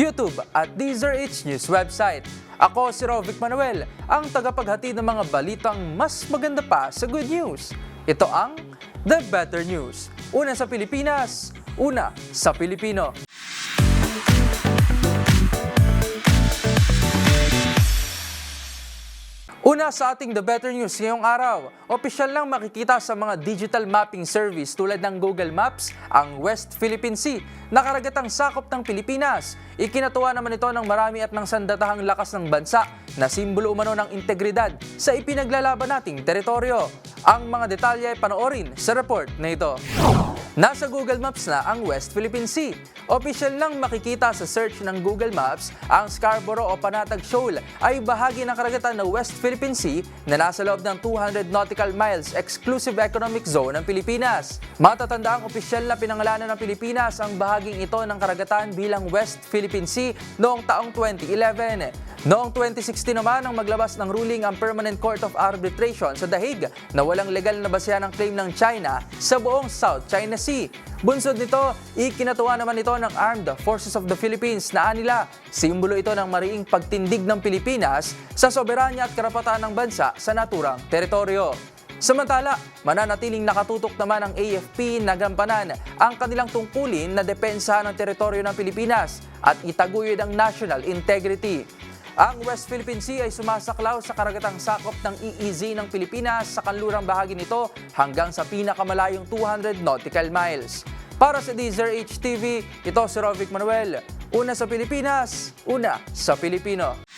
YouTube at DZRH News website. Ako si Rovic Manuel, ang tagapaghatid ng mga balitang mas maganda pa sa good news. Ito ang The Better News. Una sa Pilipinas, una sa Pilipino. Una sa ating The Better News ngayong araw, opisyal lang makikita sa mga digital mapping service tulad ng Google Maps ang West Philippine Sea na karagatang sakop ng Pilipinas. Ikinatuwa naman ito ng marami at ng sandatahang lakas ng bansa na simbolo umano ng integridad sa ipinaglalaban nating teritoryo. Ang mga detalye panoorin sa report na ito. Nasa Google Maps na ang West Philippine Sea. Official nang makikita sa search ng Google Maps ang Scarborough o Panatag Shoal ay bahagi ng karagatan ng West Philippine Sea na nasa loob ng 200 nautical miles exclusive economic zone ng Pilipinas. Matatanda ang opisyal na pinangalanan ng Pilipinas ang bahaging ito ng karagatan bilang West Philippine Sea noong taong 2011. Noong 2016 naman ang maglabas ng ruling ang Permanent Court of Arbitration sa Dahig na walang legal na basehan ng claim ng China sa buong South China Sea. Bunsod nito, ikinatuwa naman ito ng Armed Forces of the Philippines na anila. Simbolo ito ng mariing pagtindig ng Pilipinas sa soberanya at karapatan ng bansa sa naturang teritoryo. Samantala, mananatiling nakatutok naman ang AFP na gampanan ang kanilang tungkulin na depensa ng teritoryo ng Pilipinas at itaguyod ang national integrity. Ang West Philippine Sea ay sumasaklaw sa karagatang sakop ng EEZ ng Pilipinas sa kanlurang bahagi nito hanggang sa pinakamalayong 200 nautical miles. Para sa DZRH TV, ito si Rovic Manuel. Una sa Pilipinas, una sa Pilipino.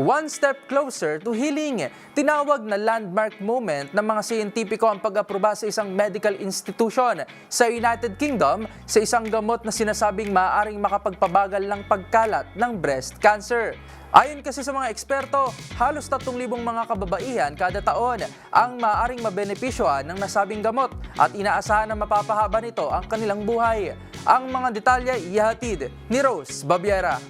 One step closer to healing. Tinawag na landmark moment ng mga siyentipiko ang pag-aproba sa isang medical institution sa United Kingdom sa isang gamot na sinasabing maaaring makapagpabagal ng pagkalat ng breast cancer. Ayon kasi sa mga eksperto, halos 3,000 mga kababaihan kada taon ang maaaring mabenepisyohan ng nasabing gamot at inaasahan na mapapahaba nito ang kanilang buhay. Ang mga detalye ihatid ni Rose Babiera.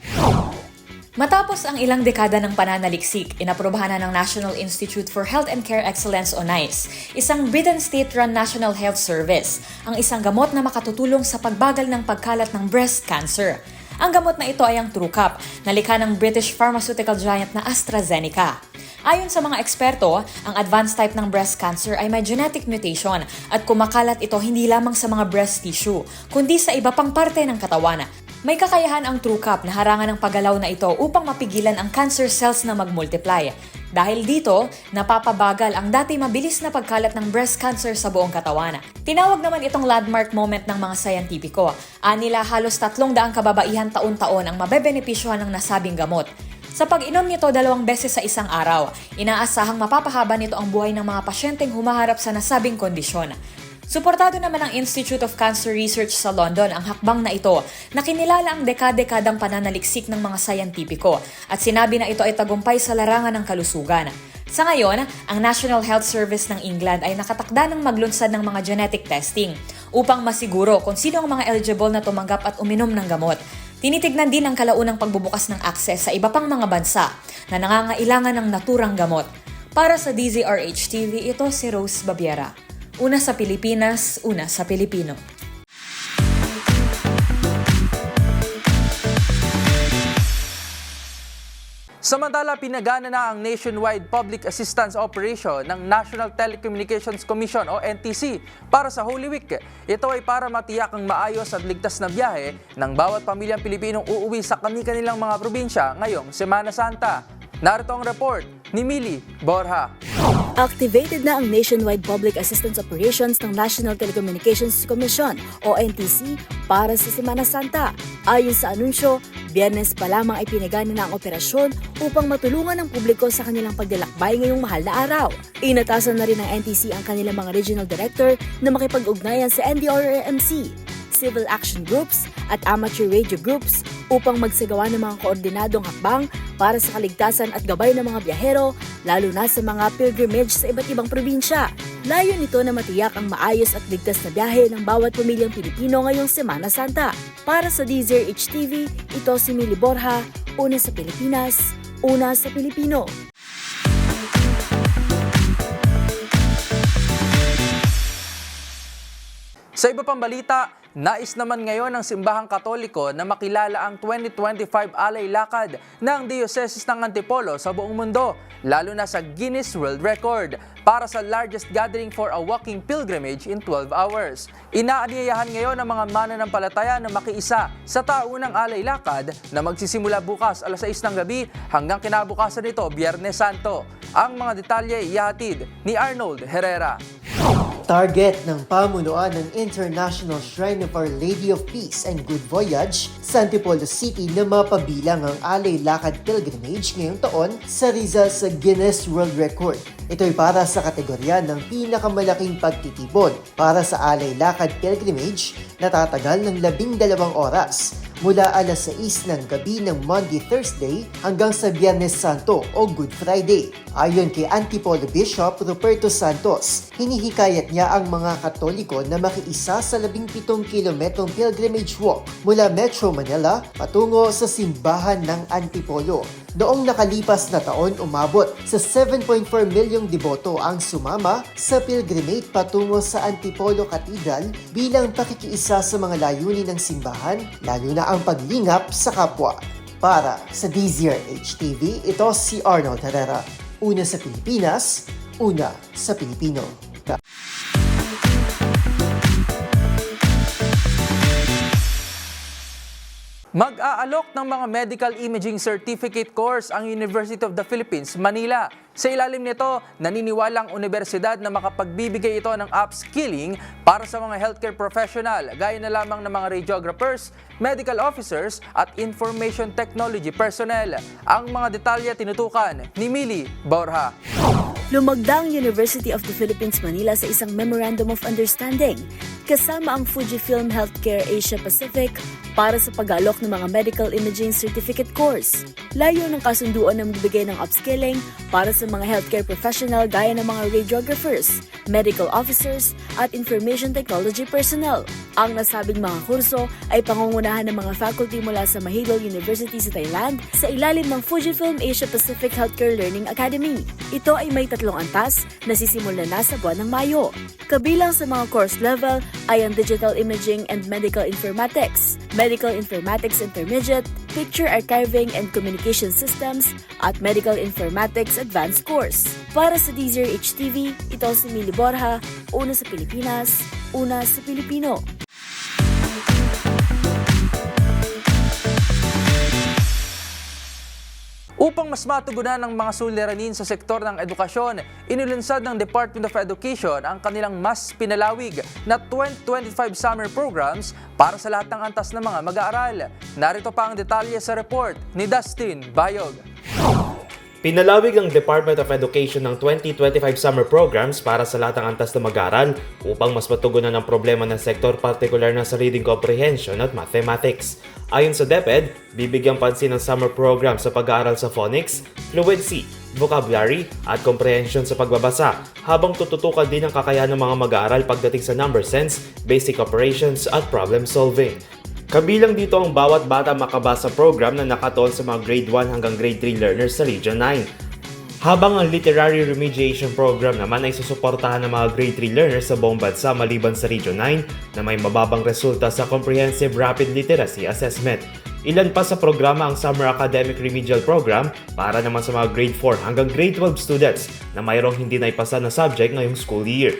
Matapos ang ilang dekada ng pananaliksik, inaprobahan na ng National Institute for Health and Care Excellence o NICE, isang Britain state-run National Health Service, ang isang gamot na makatutulong sa pagbagal ng pagkalat ng breast cancer. Ang gamot na ito ay ang TrueCap, na likha ng British pharmaceutical giant na AstraZeneca. Ayon sa mga eksperto, ang advanced type ng breast cancer ay may genetic mutation at kumakalat ito hindi lamang sa mga breast tissue, kundi sa iba pang parte ng katawan. May kakayahan ang TrueCap na harangan ng paggalaw na ito upang mapigilan ang cancer cells na magmultiply. Dahil dito, napapabagal ang dati mabilis na pagkalat ng breast cancer sa buong katawan. Tinawag naman itong landmark moment ng mga sayantipiko. Anila halos tatlong daang kababaihan taon-taon ang mabebenepisyohan ng nasabing gamot. Sa pag-inom nito dalawang beses sa isang araw, inaasahang mapapahaba nito ang buhay ng mga pasyenteng humaharap sa nasabing kondisyon. Suportado naman ng Institute of Cancer Research sa London ang hakbang na ito na kinilala ang dekade-dekadang pananaliksik ng mga sayantipiko at sinabi na ito ay tagumpay sa larangan ng kalusugan. Sa ngayon, ang National Health Service ng England ay nakatakda ng maglunsad ng mga genetic testing upang masiguro kung sino ang mga eligible na tumanggap at uminom ng gamot. Tinitignan din ang kalaunang pagbubukas ng akses sa iba pang mga bansa na nangangailangan ng naturang gamot. Para sa DZRH TV, ito si Rose Babiera. Una sa Pilipinas, una sa Pilipino. Samantala, pinagana na ang nationwide public assistance operation ng National Telecommunications Commission o NTC para sa Holy Week. Ito ay para matiyak ang maayos at ligtas na biyahe ng bawat pamilyang Pilipinong uuwi sa kani-kanilang mga probinsya ngayong Semana Santa. Narito ang report ni Mili Borja. Activated na ang nationwide public assistance operations ng National Telecommunications Commission o NTC para sa Semana Santa. Ayon sa anunsyo, biyernes pa lamang ay pinagana na ang operasyon upang matulungan ang publiko sa kanilang paglalakbay ngayong mahal na araw. Inatasan na rin ng NTC ang kanilang mga regional director na makipag-ugnayan sa NDRRMC, civil action groups at amateur radio groups upang magsagawa ng mga koordinadong hakbang para sa kaligtasan at gabay ng mga biyahero, lalo na sa mga pilgrimage sa iba't ibang probinsya. Layo nito na matiyak ang maayos at ligtas na biyahe ng bawat pamilyang Pilipino ngayong Semana Santa. Para sa Deezer HTV, ito si Mili Borja, una sa Pilipinas, una sa Pilipino. Sa iba pang balita, nais naman ngayon ng simbahang katoliko na makilala ang 2025 Alay Lakad ng Diocese ng Antipolo sa buong mundo, lalo na sa Guinness World Record para sa largest gathering for a walking pilgrimage in 12 hours. Inaanyayahan ngayon ng mga mananampalataya na makiisa sa taunang Alay Lakad na magsisimula bukas alas 6 ng gabi hanggang kinabukasan nito, Biyernes Santo. Ang mga detalye ihatid ni Arnold Herrera. Target ng pamunuan ng International Shrine of Our Lady of Peace and Good Voyage sa Antipolo City na mapabilang ang Alay Lakad Pilgrimage ngayong taon sa Rizal sa Guinness World Record. Ito ay para sa kategorya ng pinakamalaking pagtitipon para sa Alay Lakad Pilgrimage na tatagal ng labing dalawang oras mula alas 6 ng gabi ng Monday, Thursday hanggang sa Biyernes Santo o Good Friday. Ayon kay Antipolo Bishop Ruperto Santos, hinihikayat niya ang mga Katoliko na makiisa sa 17 kilometrong pilgrimage walk mula Metro Manila patungo sa simbahan ng Antipolo. Noong nakalipas na taon, umabot sa 7.4 milyong deboto ang sumama sa pilgrimage patungo sa Antipolo Cathedral bilang pakikiisa sa mga layunin ng simbahan, lalo na ang paglingap sa kapwa. Para sa DZRH TV, ito si Arnold Herrera. Una sa Pilipinas, una sa Pilipino. Mag-aalok ng mga medical imaging certificate course ang University of the Philippines, Manila. Sa ilalim nito, naniniwalang universidad na makapagbibigay ito ng upskilling para sa mga healthcare professional, gaya na lamang ng mga radiographers, medical officers at information technology personnel. Ang mga detalye tinutukan ni Mili Borja. Lumagda ang University of the Philippines Manila sa isang Memorandum of Understanding kasama ang Fujifilm Healthcare Asia Pacific para sa pag-alok ng mga medical imaging certificate course. Layo ng kasunduan na magbigay ng upskilling para sa mga healthcare professional gaya ng mga radiographers, medical officers, at information technology personnel. Ang nasabing mga kurso ay pangungunahan ng mga faculty mula sa Mahidol University sa Thailand sa ilalim ng Fujifilm Asia Pacific Healthcare Learning Academy. Ito ay may tatlong antas na sisimula na sa buwan ng Mayo. Kabilang sa mga course level ay ang Digital Imaging and Medical Informatics, Medical Informatics Intermediate, Picture Archiving and Communication Systems, at Medical Informatics Advanced Course. Para sa DZRH TV, ito si Mili Borja, una sa Pilipinas, una sa Pilipino. Upang mas matugunan ng mga suliranin sa sektor ng edukasyon, inilunsad ng Department of Education ang kanilang mas pinalawig na 2025 summer programs para sa lahat ng antas ng mga mag-aaral. Narito pa ang detalye sa report ni Dustin Bayog. Pinalawig ang Department of Education ng 2025 summer programs para sa lahat ng antas na mag-aral upang mas matugunan ang problema ng sektor partikular na sa reading comprehension at mathematics. Ayon sa DepEd, bibigyang pansin ang summer program sa pag-aaral sa phonics, fluency, vocabulary at comprehension sa pagbabasa habang tututukan din ang kakayahan ng mga mag-aaral pagdating sa number sense, basic operations at problem solving. Kabilang dito ang bawat bata makabasa program na nakatuon sa mga grade 1 hanggang grade 3 learners sa Region 9. Habang ang Literary Remediation Program naman ay susuportahan ng mga grade 3 learners sa buong bansa maliban sa Region 9 na may mababang resulta sa Comprehensive Rapid Literacy Assessment. Ilan pa sa programa ang Summer Academic Remedial Program para naman sa mga grade 4 hanggang grade 12 students na mayroong hindi naipasa na subject ngayong school year.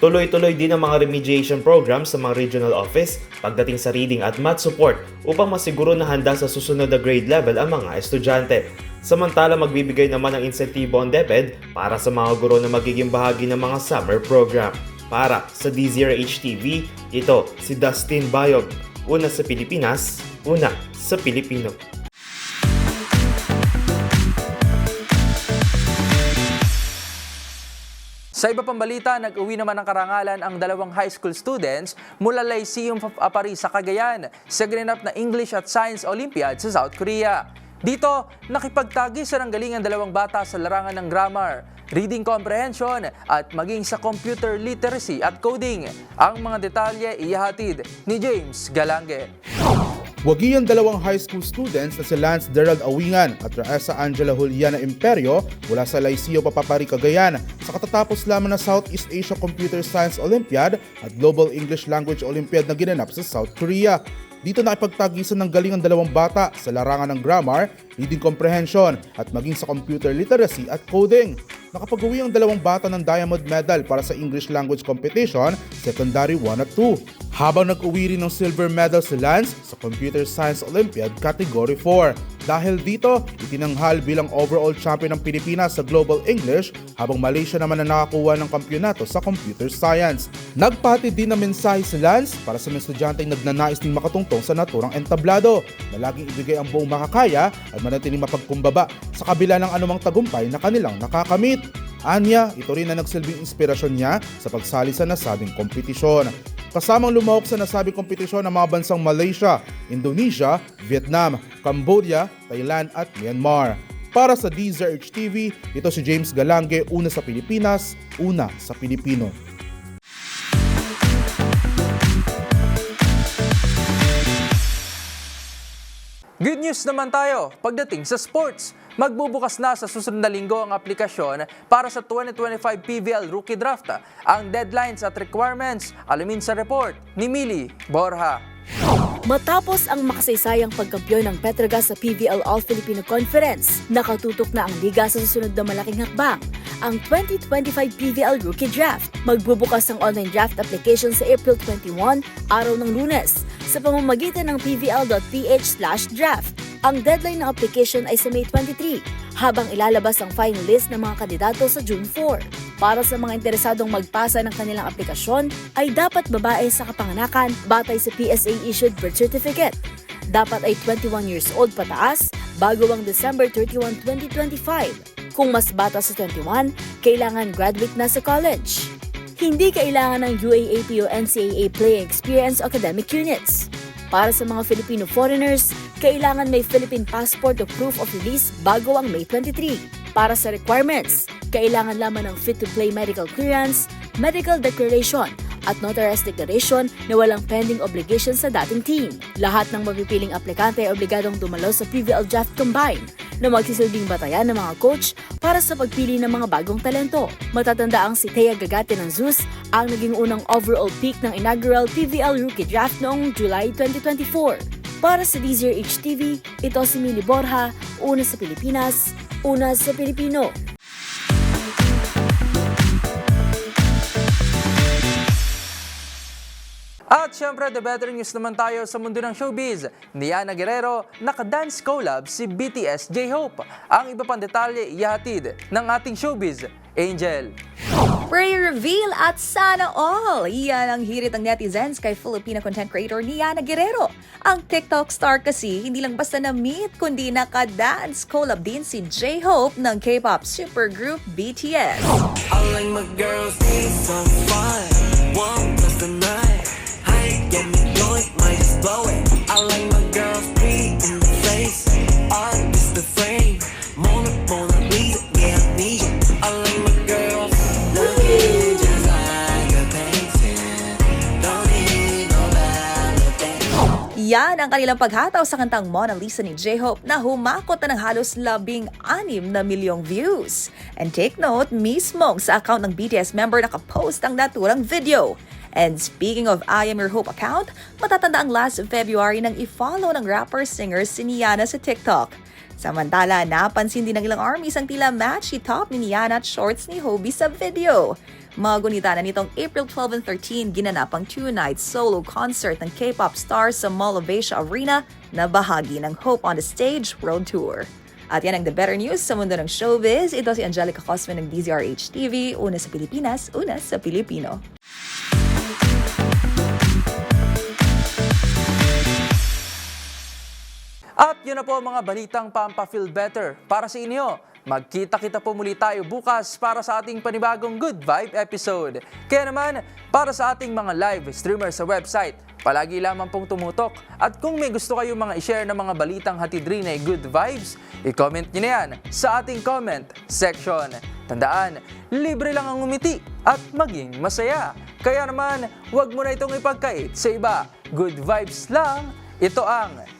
Tuloy-tuloy din ang mga remediation programs sa mga regional office pagdating sa reading at math support upang masiguro na handa sa susunod na grade level ang mga estudyante. Samantala magbibigay naman ng insentibo ang DepEd para sa mga guro na magiging bahagi ng mga summer program. Para sa D0H TV, ito si Dustin Bayog. Una sa Pilipinas, una sa Pilipino. Sa iba pang balita, nag-uwi naman ng karangalan ang dalawang high school students mula Lyceum of Apari sa Cagayan sa ginanap na English at Science Olympiad sa South Korea. Dito, nakipagtagi sa galing ang dalawang bata sa larangan ng grammar, reading comprehension at maging sa computer literacy at coding. Ang mga detalye ihahatid ni James Galange. Wagi ang dalawang high school students na si Lance Gerald Awingan at Raesa Angela Juliana Imperio mula sa Lyceo Papapari, Cagayan sa katatapos lamang na Southeast Asia Computer Science Olympiad at Global English Language Olympiad na ginanap sa South Korea. Dito nakipagtagisan ng galing ang dalawang bata sa larangan ng grammar, reading comprehension at maging sa computer literacy at coding. Nakapag-uwi ang dalawang bata ng Diamond Medal para sa English Language Competition, Secondary 1 at 2. Habang nag-uwi rin ng silver medal si Lance sa Computer Science Olympiad Category 4. Dahil dito, itinanghal bilang overall champion ng Pilipinas sa Global English habang Malaysia naman na nakakuha ng kampyonato sa Computer Science. Nagpati din ng mensahe si Lance para sa mga estudyanteng nagnanais ding makatungtong sa naturang entablado na laging ibigay ang buong makakaya at manatiling mapagkumbaba sa kabila ng anumang tagumpay na kanilang nakakamit. Anya, ito rin na nagsilbing inspirasyon niya sa pagsali sa nasabing kompetisyon. Kasamang lumahok sa nasabing kompetisyon ng mga bansang Malaysia, Indonesia, Vietnam, Cambodia, Thailand at Myanmar. Para sa DZRH TV, ito si James Galange, una sa Pilipinas, una sa Pilipino. Good news naman tayo pagdating sa sports. Magbubukas na sa susunod na linggo ang aplikasyon para sa 2025 PVL Rookie Draft. Ang deadlines at requirements, alamin sa report ni Mili Borja. Matapos ang makasaysayang pagkampiyon ng Petrogas sa PVL All-Filipino Conference, nakatutok na ang liga sa susunod na malaking hakbang, ang 2025 PVL Rookie Draft. Magbubukas ang online draft application sa April 21, araw ng lunes, sa pamamagitan ng pvl.ph draft. Ang deadline ng application ay sa May 23, habang ilalabas ang final list ng mga kandidato sa June 4. Para sa mga interesadong magpasa ng kanilang aplikasyon, ay dapat babae sa kapanganakan batay sa PSA-issued birth certificate. Dapat ay 21 years old pataas bago ang December 31, 2025. Kung mas bata sa 21, kailangan graduate na sa college. Hindi kailangan ng UAAP o NCAA playing experience academic units. Para sa mga Filipino foreigners, kailangan may Philippine passport o proof of release bago ang May 23. Para sa requirements, kailangan lamang ng fit-to-play medical clearance, medical declaration, at notarized declaration na walang pending obligation sa dating team. Lahat ng mapipiling aplikante ay obligadong dumalo sa PVL Draft Combine na magsisilbing batayan ng mga coach para sa pagpili ng mga bagong talento. Matatanda ang si Thea Gagate ng Zeus ang naging unang overall pick ng inaugural PVL Rookie Draft noong July 2024. Para sa DZRH TV, ito si Mili Borja, una sa Pilipinas, una sa Pilipino. At syempre, the better news naman tayo sa mundo ng showbiz. Ni Yana Guerrero, naka-dance collab si BTS J-Hope. Ang iba pang detalye ihatid ng ating showbiz, Angel. Prayer reveal at sana all! Iyan ang hirit ng netizens kay Filipina content creator Niana Guerrero. Ang TikTok star kasi hindi lang basta na-meet kundi naka-dance collab din si J-Hope ng K-pop supergroup BTS. I like my girls some fun. One plus the night. Get me going, might just blow. I like my girls pretty in the face. Art is the frame. Mona, Mona Lisa, yeah, I need you. I like my girls looking just like a painting. Don't need no validation. Yan ang kanilang paghataw sa kantang Mona Lisa ni J-Hope na humakot na ng halos labing anim na milyong views. And take note, mismo sa account ng BTS member nakapost ang naturang video. And speaking of I Am Your Hope account, matatanda ang last February nang i-follow ng rapper-singer si Niana sa TikTok. Samantala, napansin din ng ilang armies ang tila matchy top ni Niana at shorts ni Hobie sa video. Magunita na nitong April 12 and 13 ginanap ang two-night solo concert ng K-pop stars sa Mall of Asia Arena na bahagi ng Hope on the Stage World Tour. At yan ang The Better News sa mundo ng showbiz. Ito si Angelica Cosman ng DZRH TV, una sa Pilipinas, una sa Pilipino. At yun na po ang mga balitang Pampa Feel Better para sa inyo. Magkita-kita po muli tayo bukas para sa ating panibagong Good Vibe episode. Kaya naman, para sa ating mga live streamers sa website, palagi lamang pong tumutok. At kung may gusto kayong mga i-share na mga balitang hatid rin ay good vibes, i-comment nyo na yan sa ating comment section. Tandaan, libre lang ang umiti at maging masaya. Kaya naman, huwag mo na itong ipagkait sa iba. Good vibes lang, ito ang